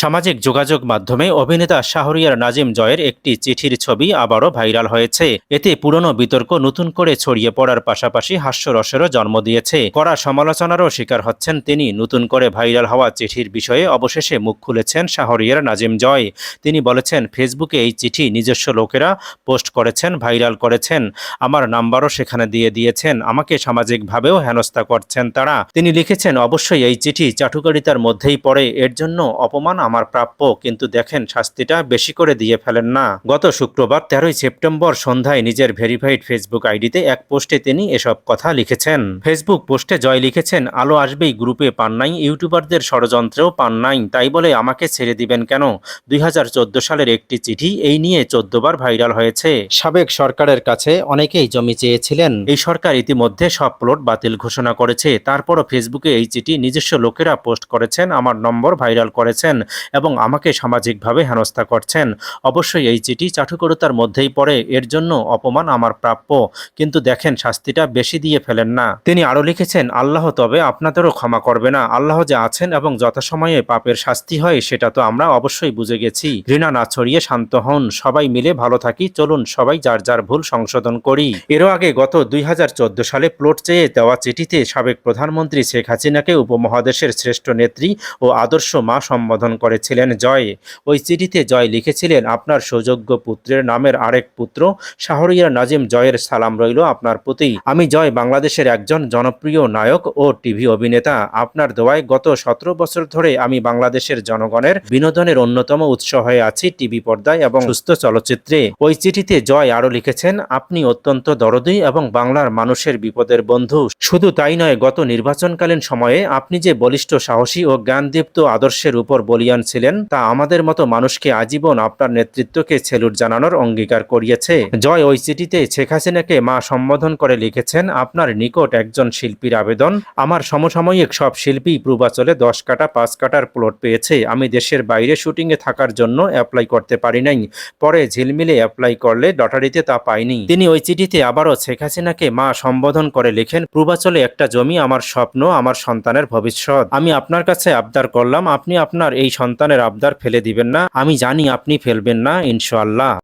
সামাজিক যোগাযোগ মাধ্যমে অভিনেতা শাহরিয়ার নাজিম জয়ের একটি চিঠির ছবি আবারও ভাইরাল হয়েছে। এতে পুরনো বিতর্ক নতুন করে ছড়িয়ে পড়ার পাশাপাশি হাস্যরসেরও জন্ম দিয়েছে। কড়া সমালোচনারও শিকার হচ্ছেন তিনি। নতুন করে ভাইরাল হওয়া চিঠির বিষয়ে অবশেষে মুখ খুলেছেন শাহরিয়ার নাজিম জয়। তিনি বলেছেন, ফেসবুকে এই চিঠি নিজস্ব লোকেরা পোস্ট করেছেন, ভাইরাল করেছেন। আমার নাম্বারও সেখানে দিয়ে দিয়েছেন। আমাকে সামাজিকভাবেও হেনস্থা করছেন তারা। তিনি লিখেছেন, অবশ্যই এই চিঠি চাটুকারিতার মধ্যেই পড়ে। এর জন্য অপমান আমার প্রাপ্য কিন্তু দেখেন শাস্তিটা বেশি করে দিয়ে ফেলেন না। গত শুক্রবার তেরোই সেপ্টেম্বর সন্ধ্যায় নিজের ভেরিফাইড ফেসবুক আইডিতে এক পোস্টে তিনি এসব কথা লিখেছেন। ফেসবুক পোস্টে জয় লিখেছেন আলো আসবেই গ্রুপে পান নাই ইউটিউবারদের ষড়যন্ত্রেও পান নাই তাই বলে আমাকে ছেড়ে দিবেন কেন? দুই হাজার চোদ্দ সালের একটি চিঠি এই নিয়ে চোদ্দবার ভাইরাল হয়েছে। সাবেক সরকারের কাছে অনেকেই জমি চেয়েছিলেন। এই সরকার ইতিমধ্যে সব প্লট বাতিল ঘোষণা করেছে। তারপরও ফেসবুকে এই চিঠি নিজস্ব লোকেরা পোস্ট করেছেন আমার নম্বর ভাইরাল করেছেন। এবং আমাকে সামাজিকভাবে হেনস্থা করছেন। অবশ্যই এই চিঠি চাটুকরতার মধ্যেই পড়ে, এর জন্য অপমান আমার প্রাপ্য। কিন্তু দেখেন, শাস্তিটা বেশি দিয়ে ফেলেন না। তিনি আরও লিখেছেন, আল্লাহ তবে আপনাদেরও ক্ষমা করবে না। আল্লাহ যে আছেন এবং যথাসময়ে পাপের শাস্তি হয়, সেটা তো আমরা অবশ্যই বুঝে গেছি। ঘৃণা না ছড়িয়ে শান্ত হন। সবাই মিলে ভালো থাকি। চলুন সবাই যার যার ভুল সংশোধন করি। এরও আগে গত দুই হাজার চোদ্দ সালে প্লট চেয়ে দেওয়া চিঠিতে সাবেক প্রধানমন্ত্রী শেখ হাসিনাকে উপমহাদেশের শ্রেষ্ঠ নেত্রী ও আদর্শ মা সম্বোধন করেছিলেন জয়। ওই চিঠিতে জয় লিখেছিলেন, আপনার সুযোগ্য পুত্রের নামের আরেক পুত্র, শাহরিয়ার নাজিম জয়ের সালাম রইল আপনার প্রতি। আমি জয় বাংলাদেশের একজন জনপ্রিয় নায়ক ও টিভি অভিনেতা। আপনার দোয়ায় গত সতেরো বছর ধরে আমি বাংলাদেশের জনগণের বিনোদনের অন্যতম উৎস হয়ে আছি টিভি পর্দায় এবং সুস্থ চলচ্চিত্রে। ওই চিঠিতে জয় আরও লিখেছেন, আপনি অত্যন্ত দরদি এবং বাংলার মানুষের বিপদের বন্ধু। শুধু তাই নয়, গত নির্বাচনকালীন সময়ে আপনি যে বলিষ্ঠ সাহসী ও জ্ঞানদীপ্ত আদর্শের উপর বলিয়ান ছিলেন, তা আমাদের মতো মানুষকে আজীবন আপনার নেতৃত্বকে সেলুট জানানোর অঙ্গীকার করিয়েছে। জয় ওই চিঠিতে শেখ হাসিনাকে মা সম্বোধন করে লিখেছেন, আপনার নিকট একজন শিল্পীর আবেদন। আমার সমসাময়িক সব শিল্পী পূর্বাচলে দশ কাটা, পাঁচ কাটার প্লট পেয়েছে। আমি দেশের বাইরে শুটিংয়ে থাকার জন্য অ্যাপ্লাই করতে পারি নাই। পরে ঝিলমিলে অ্যাপ্লাই করলে লটারিতে তা পাইনি। তিনি ওই চিঠিতে আবারও শেখ হাসিনাকে মা সম্বোধন করে লিখেন, পূর্বাচলে একটা জমি, আমার স্বপ্ন, আমার সন্তানের ভবিষ্যৎ। আমি আপনার কাছে আবদার করলাম, আপনি আপনার এই সন্তানের আবদার ফেলে দিবেন না। আমি জানি আপনি ফেলবেন না ইনশাআল্লাহ।